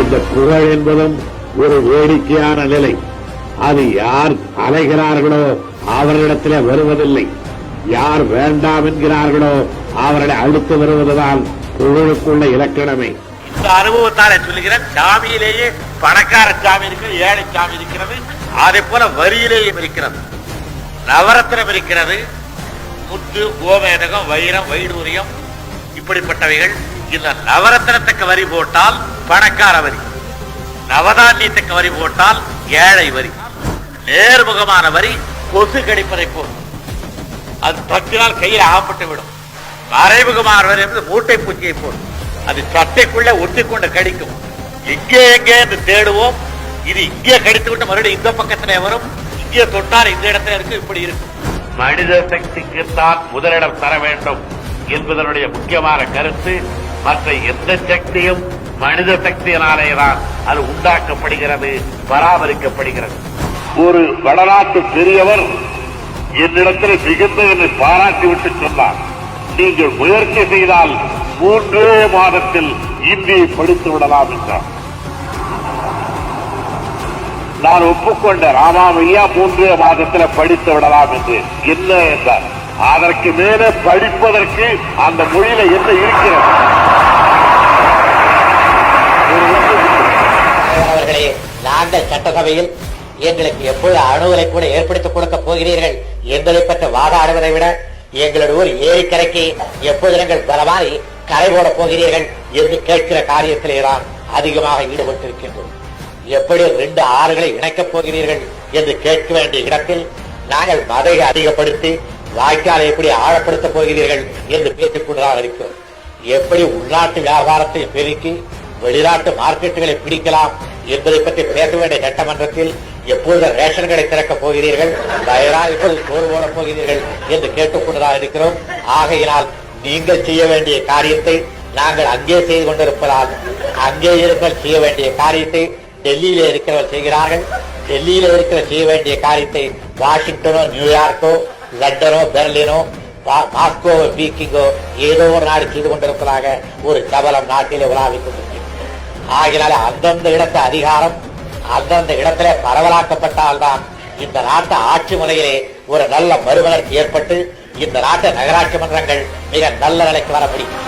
இந்த புகழ் என்பதும் ஒரு வேடிக்கையான நிலை. அது யார் அலைகிறார்களோ அவர்களிடத்திலே வருவதில்லை. யார் வேண்டாம் என்கிறார்களோ அவர்களை அடுத்து வருவதுதான் புகழுக்குள்ள இலக்கணமே. இந்த அனுபவத்தாலே சொல்லுகிறேன் சாமியிலேயே பணக்கார சாமி இருக்கிறது ஏழை சாமி இருக்கிறது அதே போல வரியிலேயும் இருக்கிறது. நவரத்னம் இருக்கிறது. முத்து கோமேதகம் வைரம் வைடூரியம் இப்படிப்பட்டவைகள். இந்த நவரத்னத்துக்கு வரி போட்டால் பணக்கார வரி நவதானியத்துக்கு வரி போட்டால் ஏழை வரி. நேர்முகமான வரி கொசு கடிப்பதை போல். அது தட்டினால் கையில் ஆகப்பட்டு விடும். மறைமுகமான வரி என்பது மூட்டை பூச்சியை போல். அது சட்டைக்குள்ள ஒட்டிக்கொண்டு கடிக்கும். எங்கே எங்கே என்று தேடுவோம். இது இங்கே கடித்து விட்டு மறுபடியும் இந்த பக்கத்தில் வரும். இங்கே தொட்டால் இந்த இடத்துல இருக்கு இப்படி இருக்கும். மனித சக்திக்கு தான் முதலிடம் தர வேண்டும் என்பதனுடைய முக்கியமான கருத்து மற்ற எந்த சக்தியும் மனித சக்தியினாலே தான் அது உண்டாக்கப்படுகிறது பராமரிக்கப்படுகிறது. ஒரு வடநாட்டு பெரியவர் என்னிடத்தில் மிகுந்த என்னை பாராட்டிவிட்டு சொன்னார். நீங்கள் முயற்சி செய்தால் மூன்றே மாதத்தில் இந்தியை படித்து விடலாம் என்றார். நான் ஒப்புக்கொண்ட ராமாமையா மூன்றே மாதத்தில் படித்து விடலாம் என்று. என்ன என்றார். அதற்கு மேலே படிப்பதற்கு அந்த மொழியில என்ன இருக்கிறது அவர்களே நாங்கள் சட்டசபையில் எங்களுக்கு எப்பொழுது அணுகலை கூட ஏற்படுத்திக் கொடுக்க போகிறீர்கள் என்பதை பற்றி வாதாடுவதை விட எங்களுடைய ஒரு ஏரிக்கரைக்கு எப்போது நீங்கள் பலமாய் கரை போட போகிறீர்கள் என்று கேட்கிற காரியத்திலே தான் அதிகமாக ஈடுபட்டிருக்கின்றோம். எப்படி ரெண்டு ஆறுகளை இணைக்கப் போகிறீர்கள் என்று கேட்க வேண்டிய இடத்தில் நாங்கள் மதையை அதிகப்படுத்தி வாய்க்காலை எப்படி ஆழப்படுத்தப் போகிறீர்கள் என்று பேசிக் கொண்டுதான் இருக்கிறோம். எப்படி உள்நாட்டு வியாபாரத்தை பெருக்கி வெளிநாட்டு மார்க்கெட்டுகளை பிடிக்கலாம் என்பதை பற்றி பேச வேண்டிய சட்டமன்றத்தில். எப்பொழுது ரேஷன் கடை திறக்கப் போகிறீர்கள். தயாரா இப்பொழுது சோறு போடப் போகிறீர்கள் என்று கேட்டுக்கொண்டதாக இருக்கிறோம். ஆகையினால் நீங்கள் செய்ய வேண்டிய காரியத்தை நாங்கள் அங்கே செய்து கொண்டிருப்பதால் அங்கே இருக்கிற செய்ய வேண்டிய காரியத்தை டெல்லியில இருக்கிறவர் செய்கிறார்கள். டெல்லியில இருக்கிற செய்ய வேண்டிய காரியத்தை வாஷிங்டனோ நியூயார்க்கோ லண்டனோ பெர்லினோ பா- மாஸ்கோவோ பீக்கிங்கோ ஏதோ ஒரு நாடு செய்து கொண்டிருப்பதாக ஒரு கபலம் நாட்டிலே உலாவிக் கொண்டு ஆகினால அந்தந்த இடத்து அதிகாரம் அந்தந்த இடத்திலே பரவலாக்கப்பட்டால்தான் இந்த நாட்டு ஆட்சி முறையிலே ஒரு நல்ல மறுவளர்ச்சி ஏற்பட்டு இந்த நாட்டு நகராட்சி மன்றங்கள் மிக நல்ல நிலைக்கு வர முடியும்.